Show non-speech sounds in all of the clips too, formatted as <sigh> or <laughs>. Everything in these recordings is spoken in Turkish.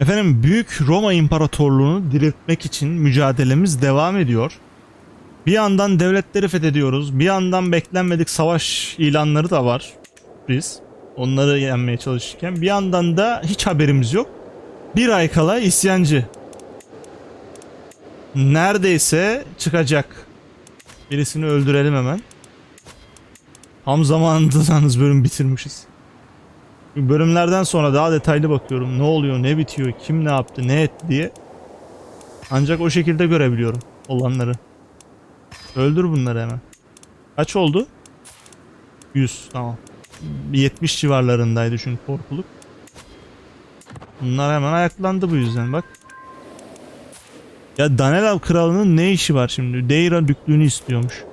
Efendim Büyük Roma İmparatorluğu'nu diriltmek için mücadelemiz devam ediyor. Bir yandan devletleri fethediyoruz. Bir yandan beklenmedik savaş ilanları da var. Biz onları yenmeye çalışırken. Bir yandan da hiç haberimiz yok. Bir ay kala isyancı. Neredeyse çıkacak. Birisini öldürelim hemen. Tam zamanında yalnız bölüm bitirmişiz. Bölümlerden sonra daha detaylı bakıyorum. Ne oluyor, ne bitiyor, kim ne yaptı, ne etti diye. Ancak o şekilde görebiliyorum olanları. Öldür bunları hemen. Kaç oldu? 100 tamam. 70 civarlarındaydı çünkü korkuluk. Bunlar hemen ayaklandı bu yüzden bak. Ya Danelav kralının ne işi var şimdi? Deira düklüğünü istiyormuş.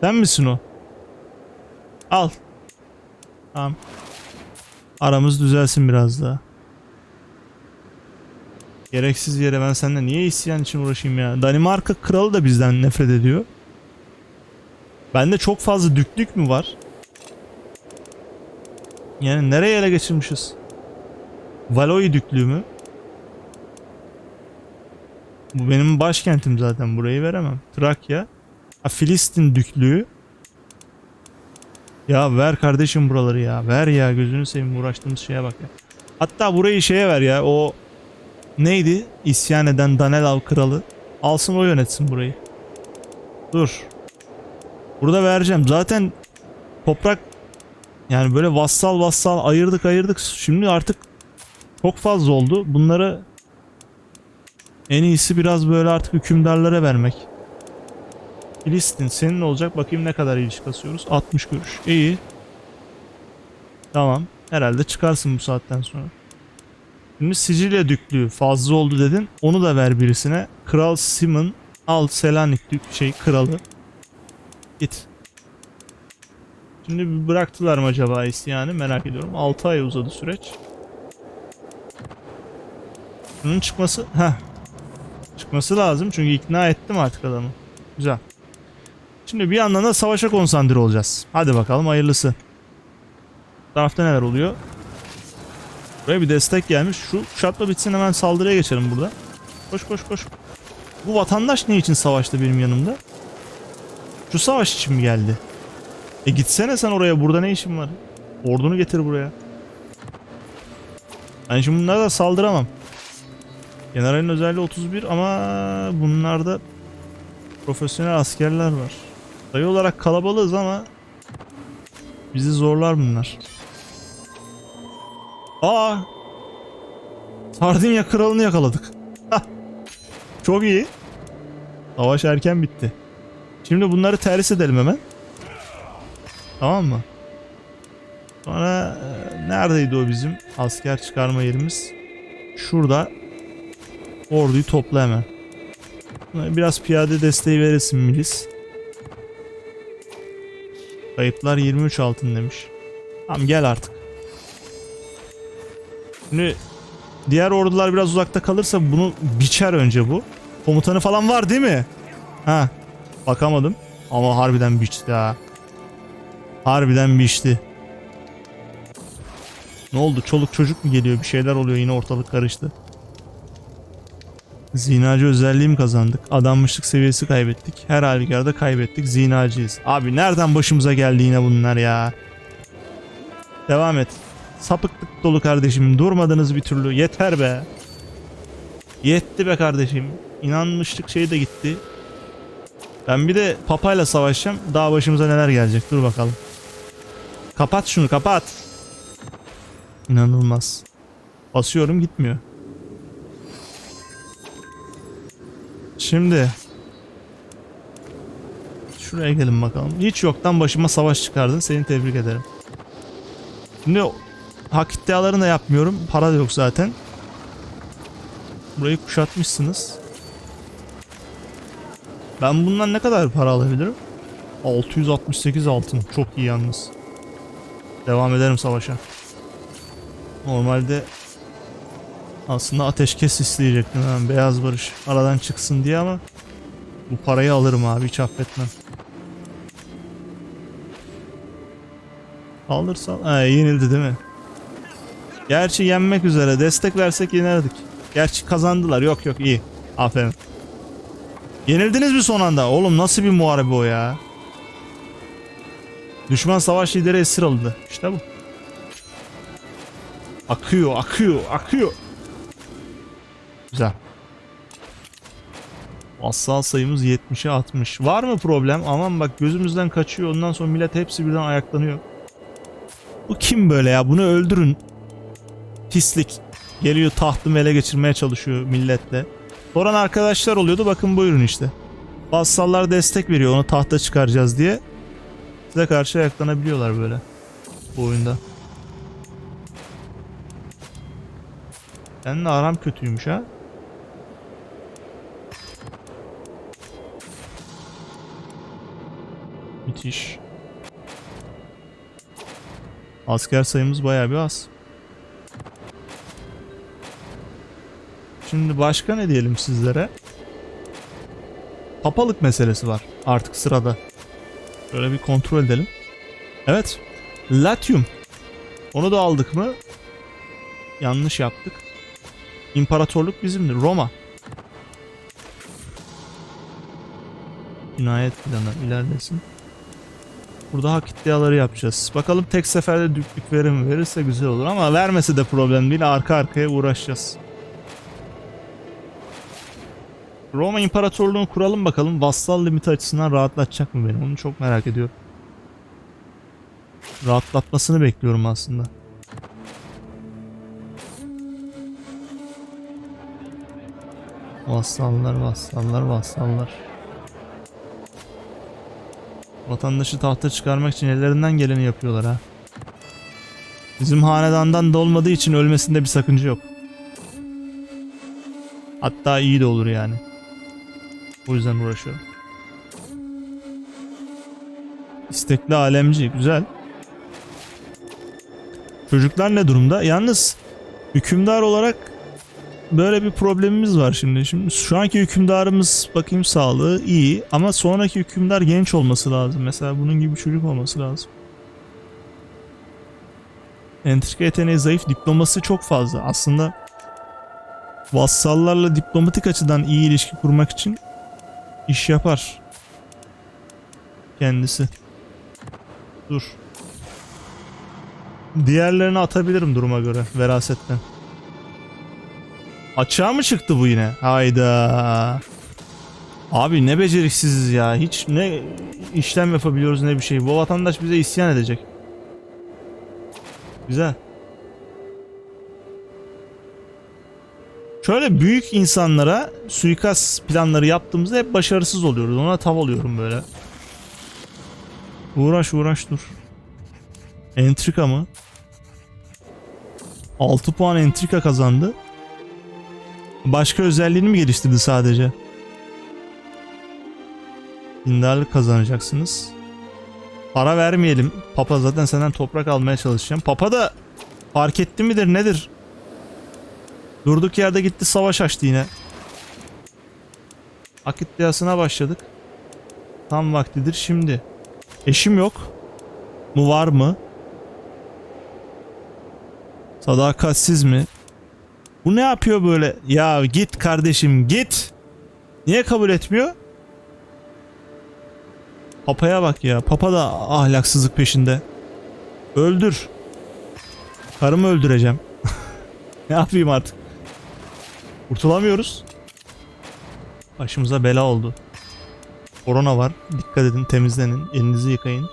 Sen misin o? Al. Tamam. Aramız düzelsin biraz daha. Gereksiz yere ben seninle niye isyan için uğraşayım ya? Danimarka kralı da bizden nefret ediyor. Bende çok fazla düklük mü var? Yani nereye ele geçirmişiz? Valoy düklüğü mü? Bu benim başkentim zaten. Burayı veremem. Trakya. Ha, Filistin düklüğü. Ya ver kardeşim buraları ya. Ver ya gözünü seveyim uğraştığımız şeye bak ya. Hatta burayı şeye ver ya. O neydi? İsyan eden Danelav kralı. Alsın o yönetsin burayı. Dur. Burada vereceğim. Zaten toprak yani böyle vassal vassal ayırdık ayırdık. Şimdi artık çok fazla oldu. Bunları en iyisi biraz böyle artık hükümdarlara vermek. Filistin senin olacak. Bakayım ne kadar ilişki kasıyoruz. 60 görüş. İyi. Tamam. Herhalde çıkarsın bu saatten sonra. Şimdi Sicilya düklüğü fazla oldu dedin. Onu da ver birisine. Kral Simon al Selanik dük şey kralı. Git. Şimdi bıraktılar mı acaba isyanı merak ediyorum. 6 ay uzadı süreç. Bunun çıkması... Heh. Çıkması lazım çünkü ikna ettim artık adamı. Güzel. Şimdi bir yandan da savaşa konsantre olacağız. Hadi bakalım hayırlısı. Tarafta neler oluyor? Buraya bir destek gelmiş. Şu kuşatma bitsin hemen saldırıya geçelim burada. Koş koş koş. Bu vatandaş ne için savaştı benim yanımda? Şu savaş için mi geldi? E gitsene sen oraya. Burada ne işin var? Ordunu getir buraya. Ben şimdi bunlara da saldıramam. Generalin özelliği 31 ama bunlarda profesyonel askerler var. Sayı olarak kalabalığız ama bizi zorlar bunlar. Aa! Sardinya kralını yakaladık. Çok iyi. Savaş erken bitti. Şimdi bunları ters edelim hemen. Tamam mı? Sonra e, neredeydi o bizim asker çıkarma yerimiz? Şurada. Orduyu topla hemen. Biraz piyade desteği veresin milis. Kayıplar 23 altın demiş. Tamam gel artık. Şimdi diğer ordular biraz uzakta kalırsa bunu biçer önce bu. Komutanı falan var değil mi? Ha. Bakamadım. Ama harbiden biçti ha. Harbiden biçti. Ne oldu? Çoluk çocuk mu geliyor? Bir şeyler oluyor. Yine ortalık karıştı. Zinacı özelliği mi kazandık? Adanmışlık seviyesi kaybettik. Her halükarda kaybettik. Zinacıyız. Abi nereden başımıza geldi yine bunlar ya? Devam et. Sapıklık dolu kardeşim. Durmadınız bir türlü. Yeter be. Yetti be kardeşim. İnanmışlık şey de gitti. Ben bir de papayla savaşacağım. Daha başımıza neler gelecek. Dur bakalım. Kapat şunu kapat. İnanılmaz. Basıyorum gitmiyor. Şimdi şuraya gelin bakalım. Hiç yoktan başıma savaş çıkardın. Seni tebrik ederim. Şimdi hak iddialarını da yapmıyorum. Para da yok zaten. Burayı kuşatmışsınız. Ben bundan ne kadar para alabilirim? 668 altın. Çok iyi yalnız. Devam ederim savaşa. Normalde aslında ateşkes isteyecektim hemen beyaz barış aradan çıksın diye ama bu parayı alırım abi hiç affetmem. Alırsa ha, yenildi değil mi? Gerçi yenmek üzere. Destek versek yenerdik. Gerçi kazandılar. Yok yok iyi. Aferin. Yenildiniz mi son anda? Oğlum nasıl bir muharebe o ya? Düşman savaş lideri esir alındı. İşte bu. Akıyor, akıyor, akıyor. Güzel. Vassal sayımız 70'e 60. Var mı problem? Aman bak gözümüzden kaçıyor. Ondan sonra millet hepsi birden ayaklanıyor. Bu kim böyle ya? Bunu öldürün. Pislik. Geliyor tahtımı ele geçirmeye çalışıyor milletle. Soran arkadaşlar oluyordu. Bakın buyurun işte. Vassallar destek veriyor onu tahta çıkaracağız diye. Size karşı ayaklanabiliyorlar böyle. Bu oyunda. Seninle aram kötüymüş ha. Müthiş. Asker sayımız bayağı bir az. Şimdi başka ne diyelim sizlere? Papalık meselesi var artık sırada. Şöyle bir kontrol edelim. Evet. Latium. Onu da aldık mı? Yanlış yaptık. İmparatorluk bizimdir. Roma. Cinayet planı ilerlesin. Burada hak iddiaları yapacağız. Bakalım tek seferde düklük verim verirse güzel olur ama vermesi de problem değil. Arka arkaya uğraşacağız. Roma İmparatorluğu'nu kuralım bakalım. Vassal limiti açısından rahatlatacak mı beni? Onu çok merak ediyorum. Rahatlatmasını bekliyorum aslında. Vassallar, vassallar, vassallar. Vatandaşı tahta çıkarmak için ellerinden geleni yapıyorlar ha. Bizim hanedandan da olmadığı için ölmesinde bir sakınca yok. Hatta iyi de olur yani. O yüzden uğraşıyorum. İstekli alemci. Güzel. Çocuklar ne durumda? Yalnız hükümdar olarak böyle bir problemimiz var şimdi. Şimdi şu anki hükümdarımız bakayım sağlığı iyi ama sonraki hükümdar genç olması lazım. Mesela bunun gibi çocuk olması lazım. Entrika yeteneği zayıf, diploması çok fazla. Aslında vassallarla diplomatik açıdan iyi ilişki kurmak için iş yapar. Kendisi. Dur. Diğerlerini atabilirim duruma göre verasetten. Açığa mı çıktı bu yine? Hayda. Abi ne beceriksiziz ya. Hiç ne işlem yapabiliyoruz ne bir şey. Bu vatandaş bize isyan edecek. Güzel. Şöyle büyük insanlara suikast planları yaptığımızda hep başarısız oluyoruz. Ona tav oluyorum böyle. Uğraş uğraş dur. Entrika mı? 6 puan entrika kazandı. Başka özelliğini mi geliştirdi sadece? Dindarlık kazanacaksınız. Para vermeyelim. Papa zaten senden toprak almaya çalışacağım. Papa da fark etti midir nedir? Durduk yerde gitti savaş açtı yine. Hak iddiasına başladık. Tam vaktidir şimdi. Eşim yok. Mu var mı? Sadakatsiz mi? Bu ne yapıyor böyle? Ya git kardeşim git. Niye kabul etmiyor? Papaya bak ya. Papa da ahlaksızlık peşinde. Öldür. Karımı öldüreceğim. <laughs> ne yapayım artık? Kurtulamıyoruz. Başımıza bela oldu. Korona var. Dikkat edin temizlenin. Elinizi yıkayın.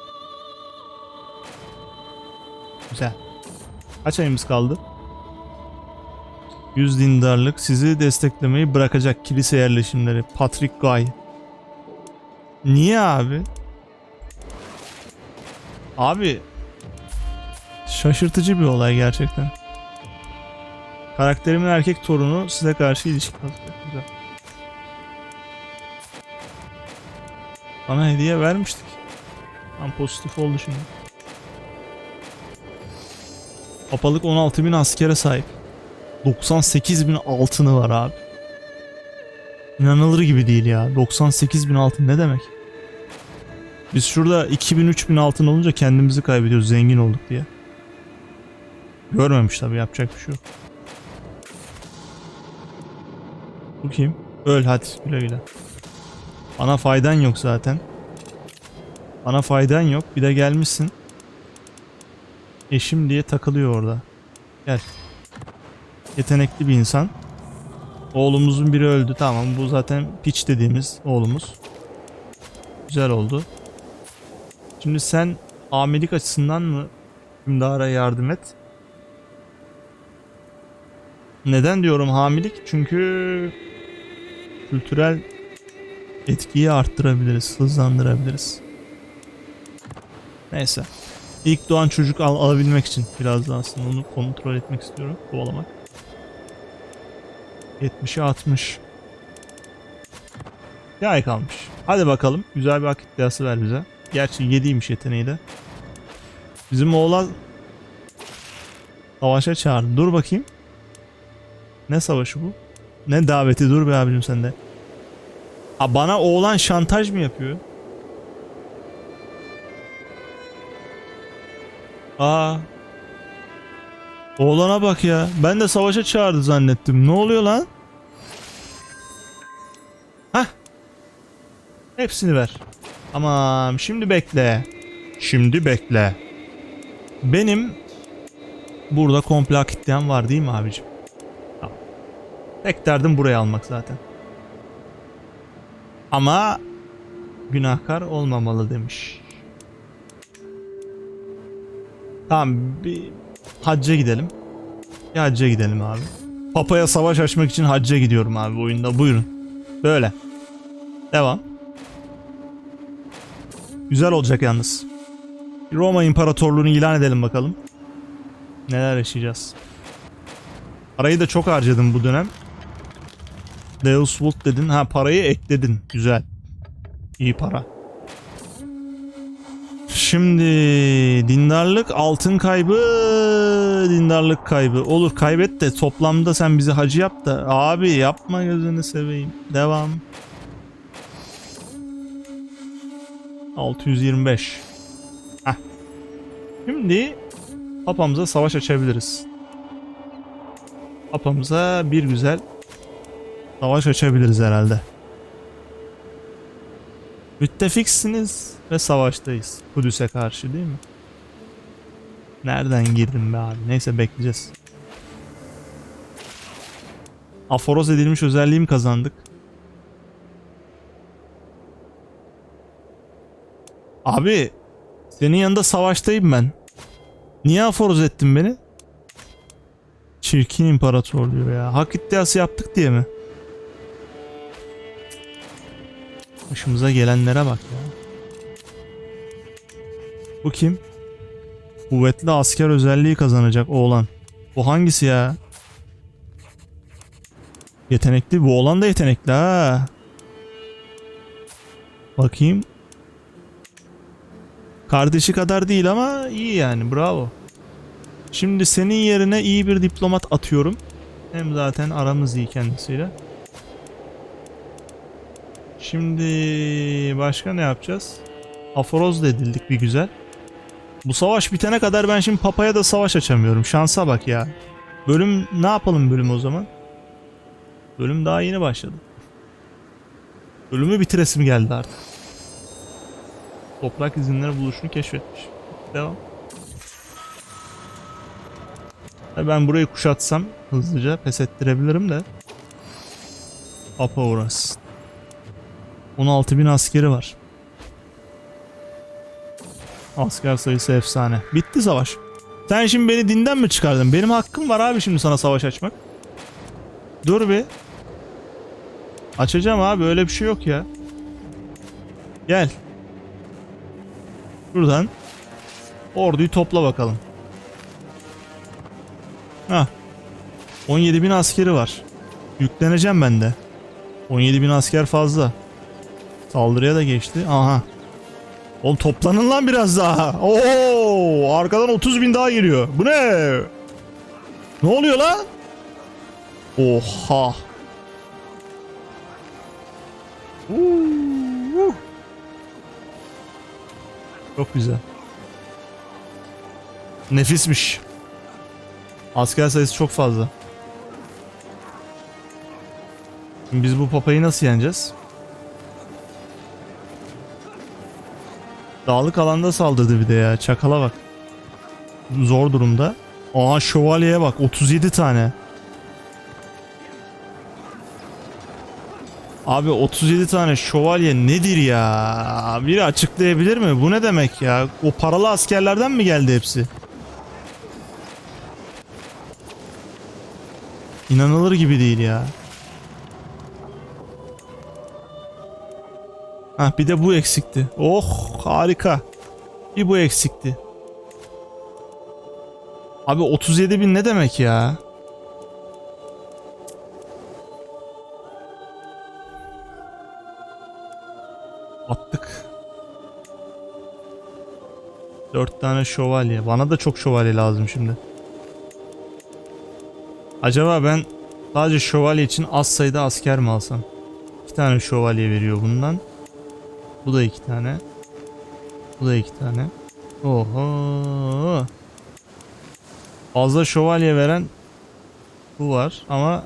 Güzel. Kaç ayımız kaldı? 100 dindarlık sizi desteklemeyi bırakacak kilise yerleşimleri. Patrick Guy. Niye abi? Abi şaşırtıcı bir olay gerçekten. Karakterimin erkek torunu size karşı ilişki. Güzel. Bana hediye vermiştik. Tam pozitif oldu şimdi. Papalık 16.000 askere sahip. 98.000 altını var abi. İnanılır gibi değil ya. 98.000 altın ne demek? Biz şurada 2000-3000 altın olunca kendimizi kaybediyoruz zengin olduk diye. Görmemiş tabii yapacak bir şey yok. Bu kim? Öl hadi güle güle. Bana faydan yok zaten. Bana faydan yok. Bir de gelmişsin. Eşim diye takılıyor orada. Gel. Yetenekli bir insan. Oğlumuzun biri öldü. Tamam bu zaten piç dediğimiz oğlumuz. Güzel oldu. Şimdi sen hamilelik açısından mı hükümdara yardım et? Neden diyorum hamilelik? Çünkü kültürel etkiyi arttırabiliriz, hızlandırabiliriz. Neyse. İlk doğan çocuk al alabilmek için biraz da aslında onu kontrol etmek istiyorum. Kovalamak. 70'e 60. Bir ay kalmış. Hadi bakalım. Güzel bir hak iddiası ver bize. Gerçi 7'ymiş yeteneği de. Bizim oğlan savaşa çağırdı. Dur bakayım. Ne savaşı bu? Ne daveti? Dur be abicim sen de. Ha bana oğlan şantaj mı yapıyor? Aa. Oğlana bak ya. Ben de savaşa çağırdı zannettim. Ne oluyor lan? Hepsini ver. Tamam. Şimdi bekle. Şimdi bekle. Benim burada komple iddiam var değil mi abicim? Tamam. Tek derdim buraya almak zaten. Ama günahkar olmamalı demiş. Tamam bir hacca gidelim. Bir hacca gidelim abi. Papaya savaş açmak için hacca gidiyorum abi bu oyunda. Buyurun. Böyle. Devam. Güzel olacak yalnız. Roma İmparatorluğunu ilan edelim bakalım. Neler yaşayacağız. Parayı da çok harcadım bu dönem. Deus Vult dedin. Ha parayı ekledin. Güzel. İyi para. Şimdi dindarlık altın kaybı dindarlık kaybı olur kaybet de toplamda sen bizi hacı yap da abi yapma gözünü seveyim devam 625 Heh. Şimdi papamıza savaş açabiliriz papamıza bir güzel savaş açabiliriz herhalde Müttefiksiniz ve savaştayız. Kudüs'e karşı değil mi? Nereden girdim be abi? Neyse bekleyeceğiz. Aforoz edilmiş özelliğim kazandık. Abi senin yanında savaştayım ben. Niye aforoz ettin beni? Çirkin imparator diyor ya. Hak iddiası yaptık diye mi? Başımıza gelenlere bak ya. Bu kim? Kuvvetli asker özelliği kazanacak oğlan. Bu hangisi ya? Yetenekli. Bu oğlan da yetenekli ha. Bakayım. Kardeşi kadar değil ama iyi yani bravo. Şimdi senin yerine iyi bir diplomat atıyorum. Hem zaten aramız iyi kendisiyle. Şimdi başka ne yapacağız? Aforoz da edildik bir güzel. Bu savaş bitene kadar ben şimdi Papa'ya da savaş açamıyorum. Şansa bak ya. Bölüm ne yapalım bölüm o zaman? Bölüm daha yeni başladı. Bölümü bitiresim geldi artık. Toprak izinleri buluşunu keşfetmiş. Devam. Ben burayı kuşatsam hızlıca pes ettirebilirim de. Papa uğrasın. 16.000 askeri var. Asker sayısı efsane. Bitti savaş. Sen şimdi beni dinden mi çıkardın? Benim hakkım var abi şimdi sana savaş açmak. Dur bir. Açacağım abi öyle bir şey yok ya. Gel. Buradan. Orduyu topla bakalım. Ha. 17.000 askeri var. Yükleneceğim ben de. 17.000 asker fazla. Saldırıya da geçti. Aha. Oğlum toplanın lan biraz daha. Oo, arkadan 30 bin daha geliyor. Bu ne? Ne oluyor lan? Oha. Uh. Çok güzel. Nefismiş. Asker sayısı çok fazla. Şimdi biz bu papayı nasıl yeneceğiz? Dağlık alanda saldırdı bir de ya. Çakala bak. Zor durumda. Aa şövalyeye bak 37 tane. Abi 37 tane şövalye nedir ya? Biri açıklayabilir mi? Bu ne demek ya? O paralı askerlerden mi geldi hepsi? İnanılır gibi değil ya. Hah bir de bu eksikti. Oh harika. Bir bu eksikti. Abi 37 bin ne demek ya? Attık. 4 tane şövalye. Bana da çok şövalye lazım şimdi. Acaba ben sadece şövalye için az sayıda asker mi alsam? 2 tane şövalye veriyor bundan. Bu da 2 tane. Bu da 2 tane. Oho. Fazla şövalye veren bu var ama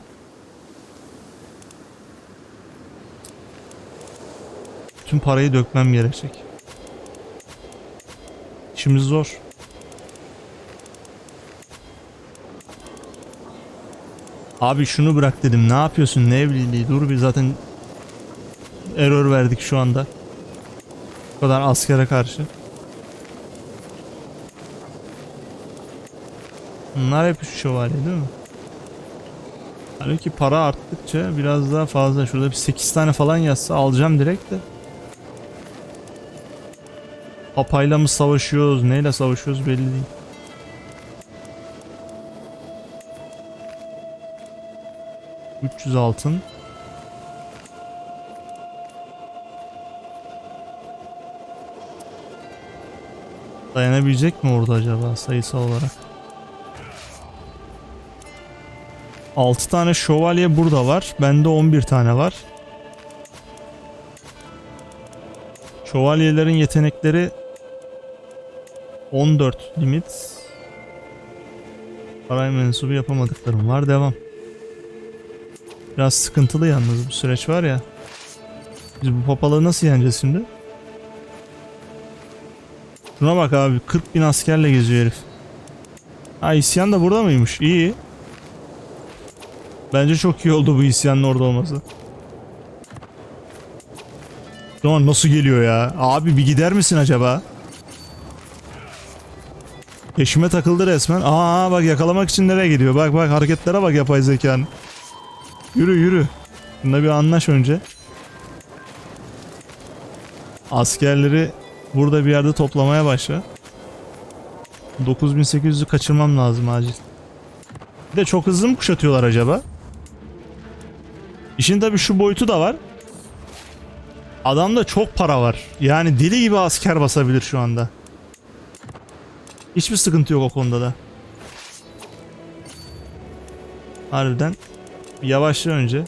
Tüm parayı dökmem gerekecek. İşimiz zor. Abi şunu bırak dedim. Ne yapıyorsun? Ne evliliği? Dur bir zaten error verdik şu anda. Bu kadar askere karşı. Bunlar hep üç şövalye değil mi? Halbuki para arttıkça biraz daha fazla. Şurada bir 8 tane falan yazsa alacağım direkt de. Papayla mı savaşıyoruz, neyle savaşıyoruz belli değil. ...300 altın. Dayanabilecek mi orada acaba sayısal olarak? 6 tane şövalye burada var. Bende 11 tane var. Şövalyelerin yetenekleri 14 limit. Saray mensubu yapamadıklarım var. Devam. Biraz sıkıntılı yalnız bu süreç var ya. Biz bu papalığı nasıl yeneceğiz şimdi? Şuna bak abi 40 bin askerle geziyor herif. Ha isyan da burada mıymış? İyi. Bence çok iyi oldu bu isyanın orada olması. Şu an nasıl geliyor ya? Abi bir gider misin acaba? Peşime takıldı resmen. Aa bak yakalamak için nereye gidiyor? Bak bak hareketlere bak yapay zekanın. Yürü yürü. Bunda bir anlaş önce. Askerleri burada bir yerde toplamaya başla. 9800'ü kaçırmam lazım acil. Bir de çok hızlı mı kuşatıyorlar acaba? İşin tabi şu boyutu da var. Adamda çok para var. Yani deli gibi asker basabilir şu anda. Hiçbir sıkıntı yok o konuda da. Harbiden yavaşla önce.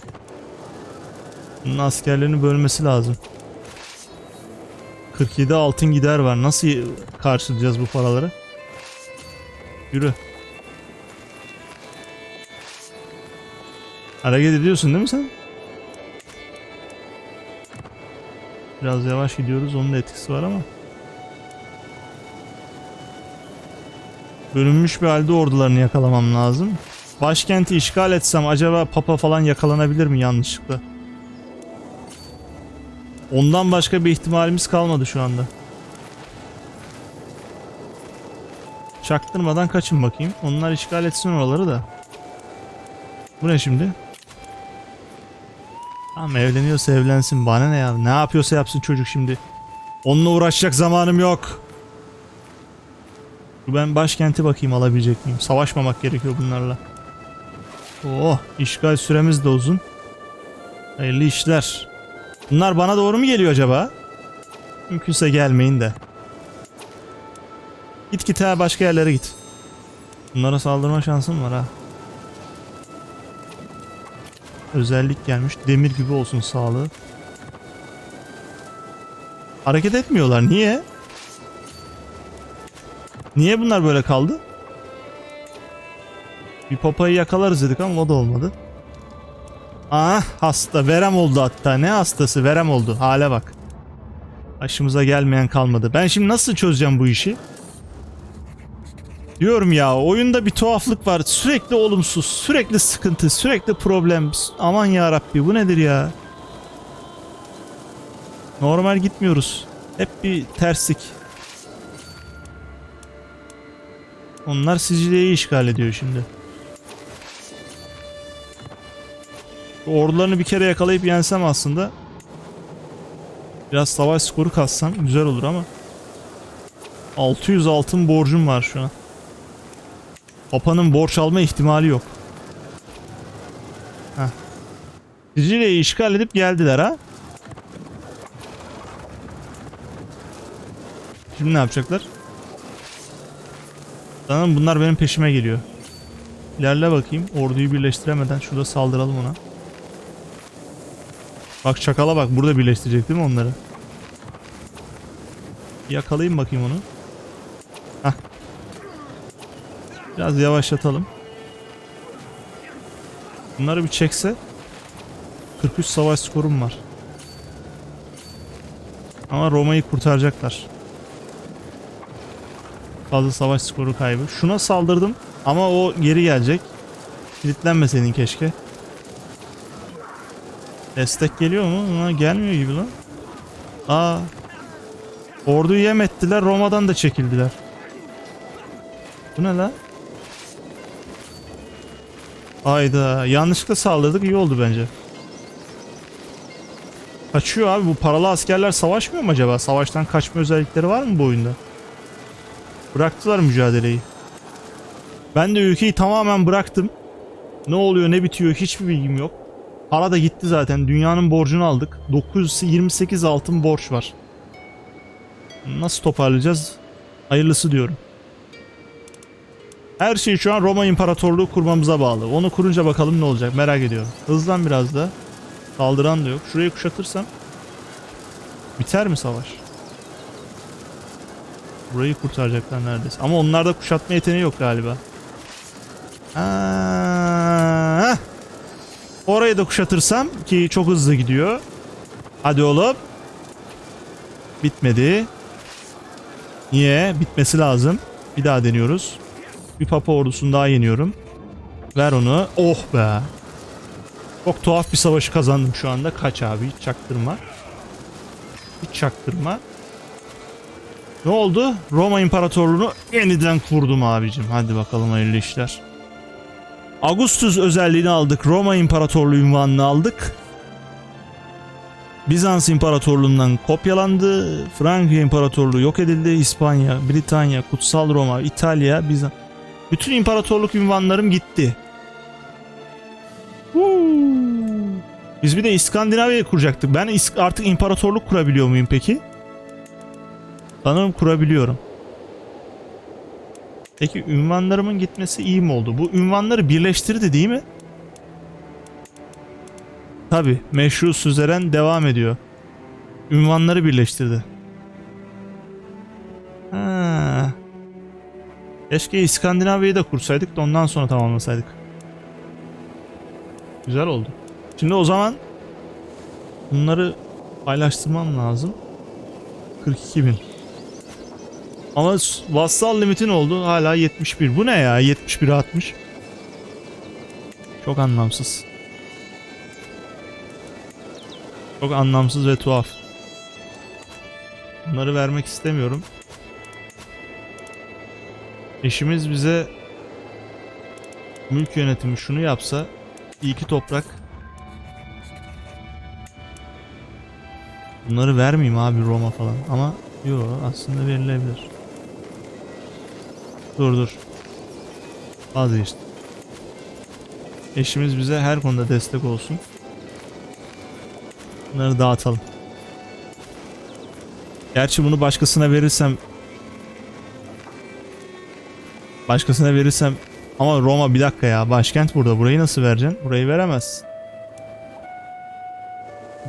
Bunun askerlerini bölmesi lazım. 47 altın gider var. Nasıl karşılayacağız bu paraları? Yürü. Hareket ediyorsun değil mi sen? Biraz yavaş gidiyoruz. Onun da etkisi var ama. Bölünmüş bir halde ordularını yakalamam lazım. Başkenti işgal etsem acaba papa falan yakalanabilir mi yanlışlıkla? Ondan başka bir ihtimalimiz kalmadı şu anda. Çaktırmadan kaçın bakayım. Onlar işgal etsin oraları da. Bu ne şimdi? Tamam evleniyorsa evlensin. Bana ne ya? Ne yapıyorsa yapsın çocuk şimdi. Onunla uğraşacak zamanım yok. Ben başkenti bakayım alabilecek miyim? Savaşmamak gerekiyor bunlarla. Oh işgal süremiz de uzun. Hayırlı işler. Bunlar bana doğru mu geliyor acaba? Mümkünse gelmeyin de. Git git ha başka yerlere git. Bunlara saldırma şansım var ha. Özellik gelmiş. Demir gibi olsun sağlığı. Hareket etmiyorlar. Niye? Niye bunlar böyle kaldı? Bir papayı yakalarız dedik ama o da olmadı. Ah hasta. Verem oldu hatta. Ne hastası? Verem oldu. Hale bak. Başımıza gelmeyen kalmadı. Ben şimdi nasıl çözeceğim bu işi? Diyorum ya oyunda bir tuhaflık var. Sürekli olumsuz, sürekli sıkıntı, sürekli problem. Aman ya Rabbi bu nedir ya? Normal gitmiyoruz. Hep bir terslik. Onlar Sicilya'yı işgal ediyor şimdi. Ordularını bir kere yakalayıp yensem aslında biraz savaş skoru kassam güzel olur ama 600 altın borcum var şu an. Papa'nın borç alma ihtimali yok. Heh. Sicilya'yı işgal edip geldiler ha. Şimdi ne yapacaklar? Sanırım bunlar benim peşime geliyor. İlerle bakayım. Orduyu birleştiremeden şurada saldıralım ona. Bak çakala bak burada birleştirecek değil mi onları? Yakalayayım bakayım onu. Hah. Biraz yavaşlatalım. Bunları bir çekse 43 savaş skorum var. Ama Roma'yı kurtaracaklar. Fazla savaş skoru kaybı. Şuna saldırdım ama o geri gelecek. Kilitlenmeseydin keşke. Destek geliyor mu? Ha, gelmiyor gibi lan. Aa. Orduyu yem ettiler. Roma'dan da çekildiler. Bu ne lan? Ayda yanlışlıkla saldırdık iyi oldu bence. Kaçıyor abi bu paralı askerler savaşmıyor mu acaba? Savaştan kaçma özellikleri var mı bu oyunda? Bıraktılar mücadeleyi. Ben de ülkeyi tamamen bıraktım. Ne oluyor ne bitiyor hiçbir bilgim yok. Para da gitti zaten. Dünyanın borcunu aldık. 928 altın borç var. Nasıl toparlayacağız? Hayırlısı diyorum. Her şey şu an Roma İmparatorluğu kurmamıza bağlı. Onu kurunca bakalım ne olacak merak ediyorum. Hızlan biraz da. Saldıran da yok. Şurayı kuşatırsam biter mi savaş? Burayı kurtaracaklar neredeyse. Ama onlarda kuşatma yeteneği yok galiba. Aa, orayı da kuşatırsam ki çok hızlı gidiyor. Hadi oğlum. Bitmedi. Niye? Bitmesi lazım. Bir daha deniyoruz. Bir papa ordusunu daha yeniyorum. Ver onu. Oh be. Çok tuhaf bir savaşı kazandım şu anda. Kaç abi hiç çaktırma. Hiç çaktırma. Ne oldu? Roma İmparatorluğunu yeniden kurdum abicim. Hadi bakalım hayırlı işler. Augustus özelliğini aldık. Roma İmparatorluğu ünvanını aldık. Bizans İmparatorluğundan kopyalandı. Frankya İmparatorluğu yok edildi. İspanya, Britanya, Kutsal Roma, İtalya, Bizans. Bütün imparatorluk ünvanlarım gitti. Biz bir de İskandinavya'yı kuracaktık. Ben artık imparatorluk kurabiliyor muyum peki? Sanırım kurabiliyorum. Peki ünvanlarımın gitmesi iyi mi oldu? Bu ünvanları birleştirdi değil mi? Tabi meşru süzeren devam ediyor. Ünvanları birleştirdi. Ha. Keşke İskandinavya'yı da kursaydık da ondan sonra tamamlasaydık. Güzel oldu. Şimdi o zaman bunları paylaştırmam lazım. 42 bin. Ama vassal limitin oldu hala 71. Bu ne ya? 71 60. Çok anlamsız. Çok anlamsız ve tuhaf. Bunları vermek istemiyorum. Eşimiz bize mülk yönetimi şunu yapsa bir iki toprak Bunları vermeyeyim abi Roma falan ama yo aslında verilebilir. Dur dur. Vazgeçtim. Eşimiz bize her konuda destek olsun. Bunları dağıtalım. Gerçi bunu başkasına verirsem Başkasına verirsem ama Roma bir dakika ya başkent burada burayı nasıl vereceksin? Burayı veremez.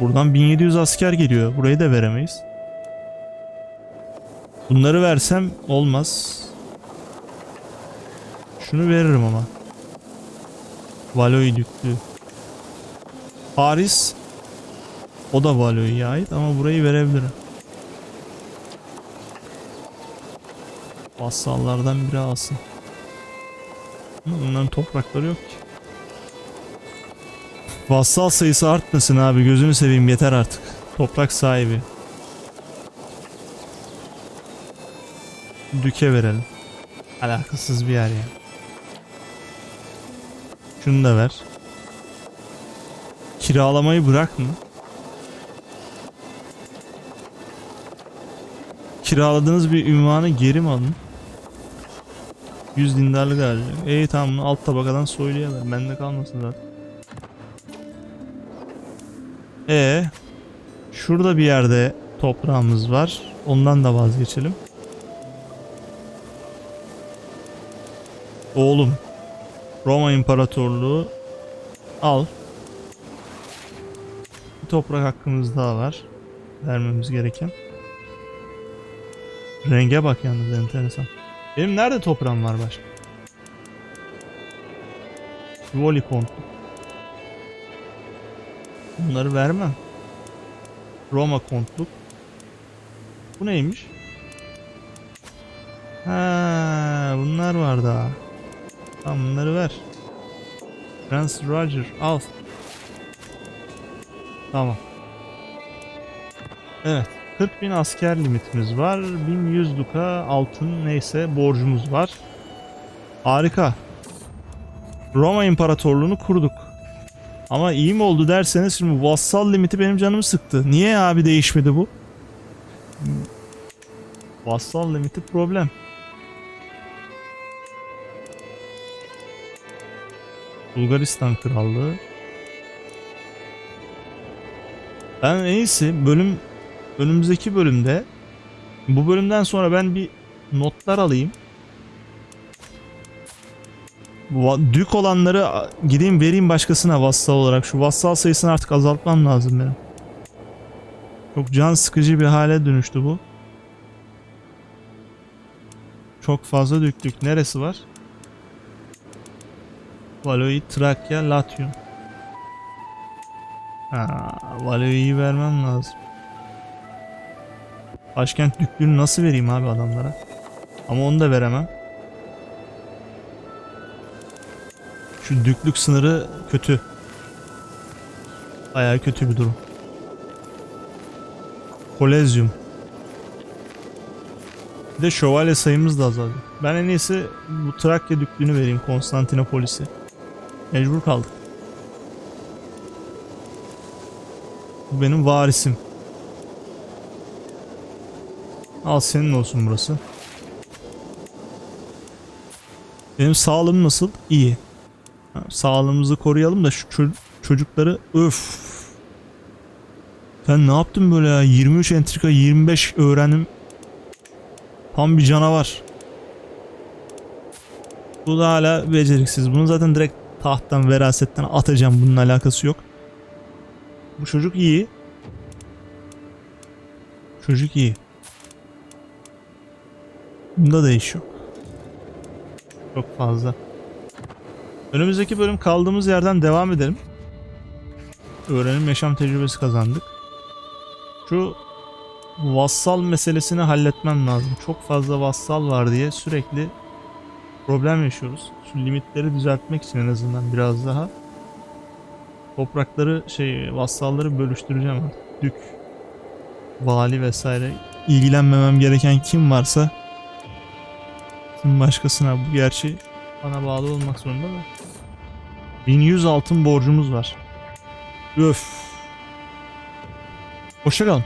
Buradan 1700 asker geliyor. Burayı da veremeyiz. Bunları versem olmaz. Şunu veririm ama. Valoy düklü. Paris o da Valoy'a ait ama burayı verebilirim. Vassallardan biri alsın. Bunların toprakları yok ki. Vassal sayısı artmasın abi gözünü seveyim yeter artık. Toprak sahibi. Düke verelim. Alakasız bir yer ya. Şunu da ver. Kiralamayı bırak mı? Kiraladığınız bir ünvanı geri mi alın? 100 dindarlık harcayacak. İyi tamam bunu alt tabakadan soylayalım. Bende kalmasın zaten. E şurada bir yerde toprağımız var. Ondan da vazgeçelim. Oğlum. Roma İmparatorluğu al. Bir toprak hakkımız daha var. Vermemiz gereken. Renge bak yalnız enteresan. Benim nerede toprağım var başka? Voli kontu. Bunları vermem. Roma kontluk. Bu neymiş? Ha, bunlar var daha. Tamam bunları ver. Prince Roger al. Tamam. Evet. 40 bin asker limitimiz var. 1100 duka altın neyse borcumuz var. Harika. Roma İmparatorluğunu kurduk. Ama iyi mi oldu derseniz şimdi vassal limiti benim canımı sıktı. Niye abi değişmedi bu? Vassal limiti problem. Bulgaristan Krallığı. Ben en iyisi bölüm önümüzdeki bölümde bu bölümden sonra ben bir notlar alayım. Dük olanları gideyim vereyim başkasına vassal olarak. Şu vassal sayısını artık azaltmam lazım benim. Çok can sıkıcı bir hale dönüştü bu. Çok fazla düklük. Neresi var? Valois, Trakya, Latium. Ha, Valois'i vermem lazım. Başkent düklüğünü nasıl vereyim abi adamlara? Ama onu da veremem. Şu düklük sınırı kötü. Bayağı kötü bir durum. Kolezyum. Bir de şövalye sayımız da azaldı. Ben en iyisi bu Trakya düklüğünü vereyim Konstantinopolis'i. Mecbur kaldık. Bu benim varisim. Al senin olsun burası. Benim sağlığım nasıl? İyi. Sağlığımızı koruyalım da şu ço- çocukları öf. Sen ne yaptın böyle ya? 23 entrika 25 öğrenim. Tam bir canavar. Bu da hala beceriksiz. Bunu zaten direkt tahttan, verasetten atacağım. Bunun alakası yok. Bu çocuk iyi. Çocuk iyi. Bunda da iş yok. Çok fazla. Önümüzdeki bölüm kaldığımız yerden devam edelim. Öğrenim yaşam tecrübesi kazandık. Şu vassal meselesini halletmem lazım. Çok fazla vassal var diye sürekli problem yaşıyoruz. Şu limitleri düzeltmek için en azından biraz daha toprakları şey vassalları bölüştüreceğim artık. Dük, vali vesaire ilgilenmemem gereken kim varsa kim başkasına bu gerçi bana bağlı olmak zorunda da 1100 altın borcumuz var. Öf. Hoşçakalın.